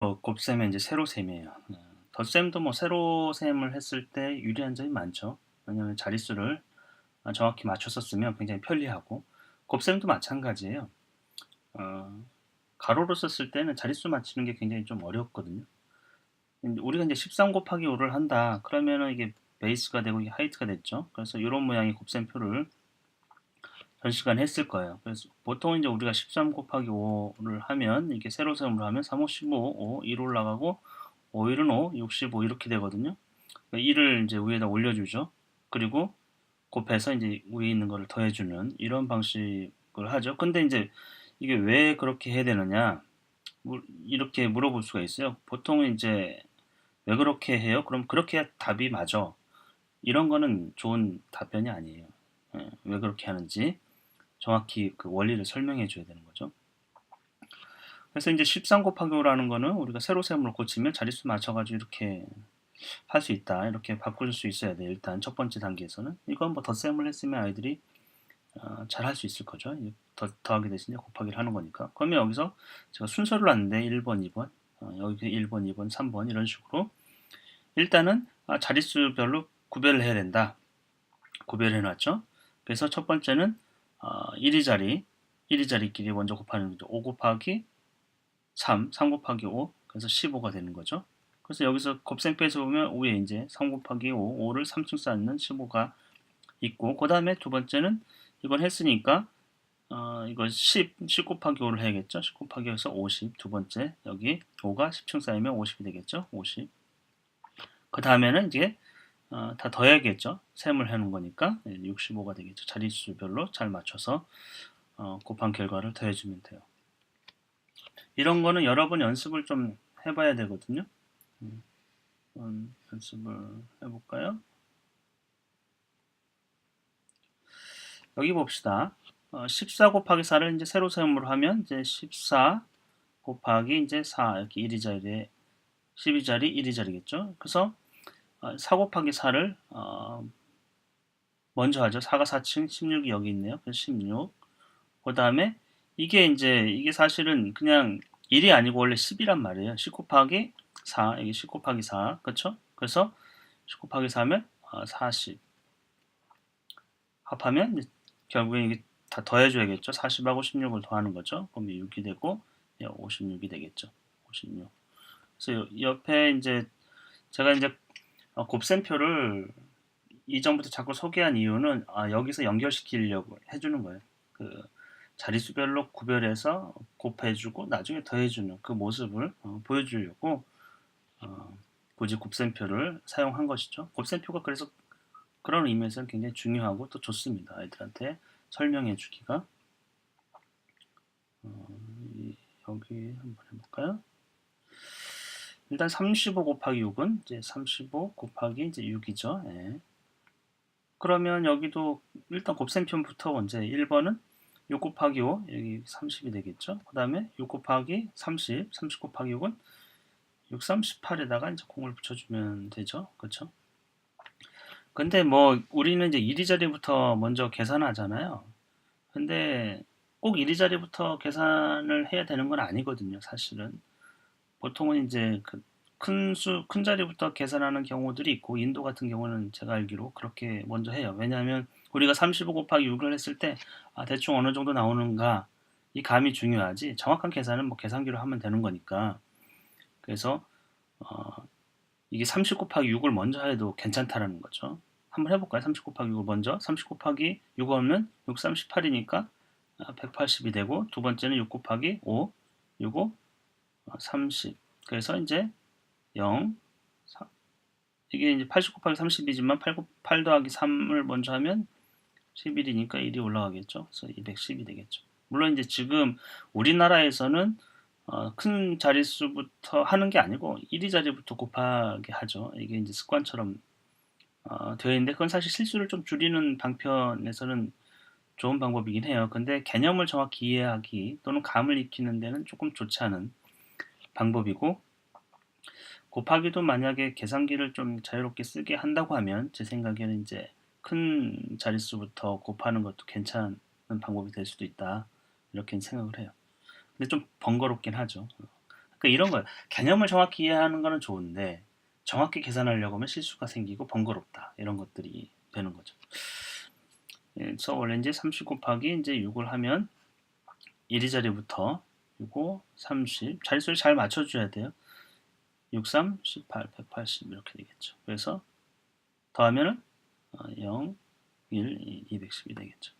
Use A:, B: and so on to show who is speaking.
A: 어, 곱셈은 이제 세로셈이에요. 어, 덧셈도 뭐 세로셈을 했을 때 유리한 점이 많죠. 왜냐하면 자릿수를 정확히 쓰면 굉장히 편리하고 곱셈도 마찬가지예요. 어, 가로로 썼을 때는 자릿수 맞추는 게 굉장히 좀 어렵거든요. 우리가 이제 13 곱하기 5를 한다. 그러면은 이게 베이스가 되고 이게 하이트가 됐죠. 그래서 이런 모양의 곱셈표를 전 시간에 했을 거예요. 그래서 보통 이제 우리가 13 곱하기 5를 하면 이게 세로셈으로 하면 3, 5, 15, 5, 1 올라가고 5, 1은 5, 65 이렇게 되거든요. 1을 그러니까 이제 위에다 올려주죠. 그리고 곱해서 이제 위에 있는 거를 더해주는 이런 방식을 하죠. 근데 이제 이게 왜 그렇게 해야 되느냐 이렇게 물어볼 수가 있어요. 보통은 이제 왜 그렇게 해요? 그럼 그렇게 답이 맞아. 이런 거는 좋은 답변이 아니에요. 예, 왜 그렇게 하는지. 정확히 그 원리를 설명해 줘야 되는 거죠. 그래서 이제 13 곱하기 5라는 거는 우리가 세로셈으로 고치면 자릿수 맞춰가지고 이렇게 할 수 있다. 이렇게 바꿀 수 있어야 돼. 일단 첫 번째 단계에서는. 이건 뭐 덧셈을 했으면 아이들이 어, 잘할 수 있을 거죠. 더, 더하기 대신에 곱하기를 하는 거니까. 그러면 여기서 제가 순서를 놨는데 1번, 2번, 어, 여기 1번, 2번, 3번 이런 식으로 일단은 아, 자릿수별로 구별을 해야 된다. 구별해 놨죠. 그래서 첫 번째는 어, 1위 자리, 1위 자리끼리 먼저 곱하는 거죠. 5 곱하기 3, 3 곱하기 5, 그래서 15가 되는 거죠. 그래서 여기서 곱셈표에서 보면 5에 이제 3 곱하기 5, 5를 3층 쌓는 15가 있고, 그 다음에 두 번째는 이걸 했으니까, 어, 이거 10, 10 곱하기 5를 해야겠죠. 10 곱하기 해서 50, 두 번째, 여기 5가 10층 쌓이면 50이 되겠죠. 50. 그 다음에는 이제 어, 다 더해야겠죠. 셈을 해놓은 거니까 65가 되겠죠. 자릿수별로 잘 맞춰서 어, 곱한 결과를 더해주면 돼요. 이런 거는 여러 번 연습을 좀 해봐야 되거든요. 음, 연습을 해볼까요? 여기 봅시다. 어, 14 곱하기 4를 이제 세로 세음으로 하면 이제 14 곱하기 이제 4 이렇게 1이 자리에 12 자리 1이 자리겠죠. 그래서 4 어, 곱하기 4를 어, 먼저 하죠. 4가 4층, 16이 여기 있네요. 그래서 16. 그 다음에 이게 이제 이게 사실은 그냥 1이 아니고 원래 10이란 말이에요. 10 곱하기 4, 이게 10 곱하기 4, 그렇죠? 그래서 10 곱하기 4면 40. 합하면 결국에 이게 다 더해줘야겠죠. 40하고 16을 더하는 거죠. 그러면 6이 되고 56이 되겠죠. 56. 그래서 옆에 이제 제가 이제 어, 곱셈표를 이전부터 자꾸 소개한 이유는 아, 여기서 연결시키려고 해주는 거예요. 그 자릿수별로 구별해서 곱해주고 나중에 더해주는 그 모습을 어, 보여주려고 어, 굳이 곱셈표를 사용한 것이죠. 곱셈표가 그래서 그런 의미에서는 굉장히 중요하고 또 좋습니다. 아이들한테 설명해 주기가. 어, 여기 한번 해볼까요? 일단 35 곱하기 6은 이제 35 곱하기 이제 6이죠. 예. 그러면 여기도 일단 곱셈편부터 이제 1번은 6 곱하기 5 여기 30이 되겠죠. 그 다음에 6 곱하기 30, 30 곱하기 6은 6, 38에다가 이제 공을 붙여주면 되죠. 그렇죠? 근데 뭐 우리는 이제 1위 자리부터 먼저 계산하잖아요. 근데 꼭 1위 자리부터 계산을 해야 되는 건 아니거든요. 사실은. 보통은 이제 그 큰 수, 큰 자리부터 계산하는 경우들이 있고, 인도 같은 경우는 제가 알기로 그렇게 먼저 해요. 왜냐하면 우리가 35 곱하기 6을 했을 때, 아, 대충 어느 정도 나오는가, 이 감이 중요하지, 정확한 계산은 뭐 계산기로 하면 되는 거니까. 그래서, 어, 이게 30 곱하기 6을 먼저 해도 괜찮다라는 거죠. 한번 해볼까요? 30 곱하기 6을 먼저. 30 곱하기 6 없는 6, 38이니까 180이 되고, 두 번째는 6 곱하기 5, 6, 5, 30. 그래서 이제 0, 3. 이게 이제 80 곱하기 30이지만 8, 8 더하기 3을 먼저 하면 11이니까 1이 올라가겠죠. 그래서 210이 되겠죠. 물론 이제 지금 우리나라에서는 어, 큰 자릿수부터 하는 게 아니고 1위 자리부터 곱하게 하죠. 이게 이제 습관처럼 어, 되어 있는데 그건 사실 실수를 좀 줄이는 방편에서는 좋은 방법이긴 해요. 근데 개념을 정확히 이해하기 또는 감을 익히는 데는 조금 좋지 않은 방법이고 곱하기도 만약에 계산기를 좀 자유롭게 쓰게 한다고 하면 제 생각에는 이제 큰 자릿수부터 곱하는 것도 괜찮은 방법이 될 수도 있다 이렇게 생각을 해요. 근데 좀 번거롭긴 하죠. 그러니까 이런 거 개념을 정확히 이해하는 거는 좋은데 정확히 계산하려고 하면 실수가 생기고 번거롭다 이런 것들이 되는 거죠. 예, 그래서 원래 이제 30 곱하기 이제 6을 하면 1이 자리부터 그리고 30. 자릿수를 잘 맞춰줘야 돼요. 63, 18, 180 이렇게 되겠죠. 그래서 더하면 0, 1, 210이 되겠죠.